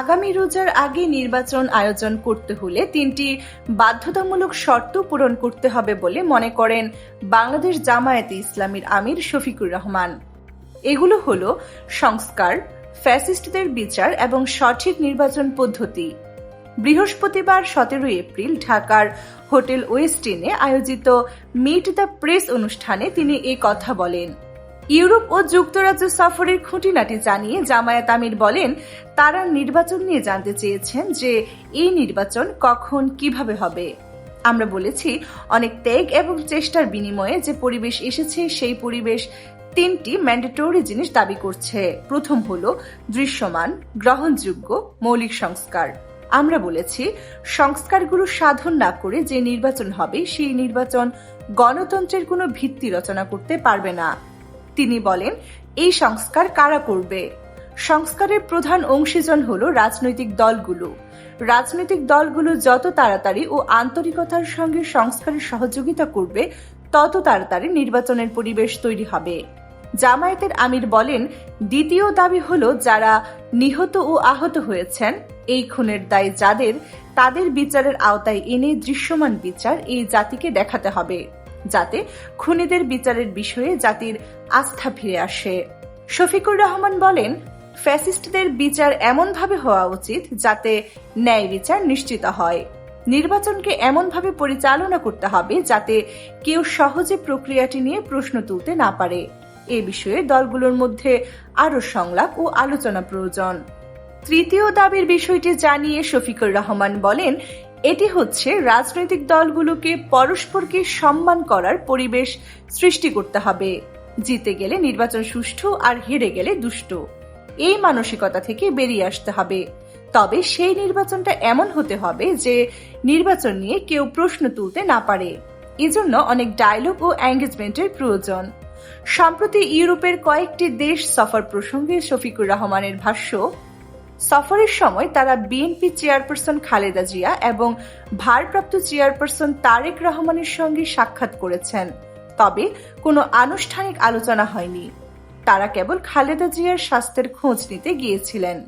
আগামী রোজার আগে নির্বাচন আয়োজন করতে হলে তিনটি বাধ্যতামূলক শর্ত পূরণ করতে হবে বলে মনে করেন বাংলাদেশ জামায়াতে ইসলামীর আমির শফিকুর রহমান। এগুলো হলো সংস্কার, ফ্যাসিস্টদের বিচার এবং সঠিক নির্বাচন পদ্ধতি। বৃহস্পতিবার সতেরোই এপ্রিল ঢাকার হোটেল ওয়েস্টিনে আয়োজিত মিট দ্য প্রেস অনুষ্ঠানে তিনি এ কথা বলেন। ইউরোপ ও যুক্তরাজ্য সফরের খুঁটিনাটি জানিয়ে জামায়াত আমির বলেন, তারা নির্বাচন নিয়ে জানতে চেয়েছেন যে এই নির্বাচন কখন কীভাবে হবে। আমরা বলেছি, অনেক ত্যাগ এবং চেষ্টার বিনিময়ে যে পরিবেশ এসেছে, সেই পরিবেশ তিনটি ম্যান্ডেটরি জিনিস দাবি করছে। প্রথম হলো দৃশ্যমান, গ্রহণযোগ্য, মৌলিক সংস্কার। আমরা বলেছি, সংস্কারগুলো সাধন না করে যে নির্বাচন হবে, সেই নির্বাচন গণতন্ত্রের কোনো ভিত্তি রচনা করতে পারবে না। তিনি বলেন, এই সংস্কার কারা করবে? সংস্কারের প্রধান অংশীজন হল রাজনৈতিক দলগুলো। রাজনৈতিক দলগুলো যত তাড়াতাড়ি ও আন্তরিকতার সঙ্গে সংস্কারের সহযোগিতা করবে, তত তাড়াতাড়ি নির্বাচনের পরিবেশ তৈরি হবে। জামায়াতের আমির বলেন, দ্বিতীয় দাবি হল যারা নিহত ও আহত হয়েছেন, এই খুনের দায় যাদের, তাদের বিচারের আওতায় এনে দৃশ্যমান বিচার এই জাতিকে দেখাতে হবে। যাতে খুনিদের বিচারের বিষয়ে জাতির আস্থা ফিরে আসে। শফিকুর রহমান বলেন, ফ্যাসিস্টদের বিচার এমনভাবে হওয়া উচিত যাতে ন্যায় বিচার নিশ্চিত হয়। নির্বাচনকে এমনভাবে পরিচালনা করতে হবে যাতে কেউ সহজে প্রক্রিয়াটি নিয়ে প্রশ্ন তুলতে না পারে। এ বিষয়ে দলগুলোর মধ্যে আরও সংলাপ ও আলোচনা প্রয়োজন। তৃতীয় দাবির বিষয়টি জানিয়ে শফিকুর রহমান বলেন এটি হচ্ছে রাজনৈতিক দলগুলোকে পরস্পরকে সম্মান করার পরিবেশ সৃষ্টি করতে হবে। জিতে গেলে নির্বাচন সুষ্ঠু আর হেরে গেলে দুষ্ট। এই মানসিকতা থেকে বেরিয়ে আসতে হবে। তবে সেই নির্বাচনটা এমন হতে হবে যে নির্বাচন নিয়ে কেউ প্রশ্ন তুলতে না পারে। এজন্য অনেক ডায়লগ ও এঙ্গেজমেন্টের প্রয়োজন। সম্প্রতি ইউরোপের কয়েকটি দেশ সফর প্রসঙ্গে শফিকুর রহমানের ভাষ্য সফরের সময় তারা বিএনপি চেয়ারপারসন খালেদা জিয়া এবং ভারপ্রাপ্ত চেয়ারপারসন তারেক রহমানের সঙ্গে সাক্ষাৎ করেছেন। তবে কোনো আনুষ্ঠানিক আলোচনা হয়নি। তারা কেবল খালেদা জিয়ার স্বাস্থ্যের খোঁজ নিতে গিয়েছিলেন।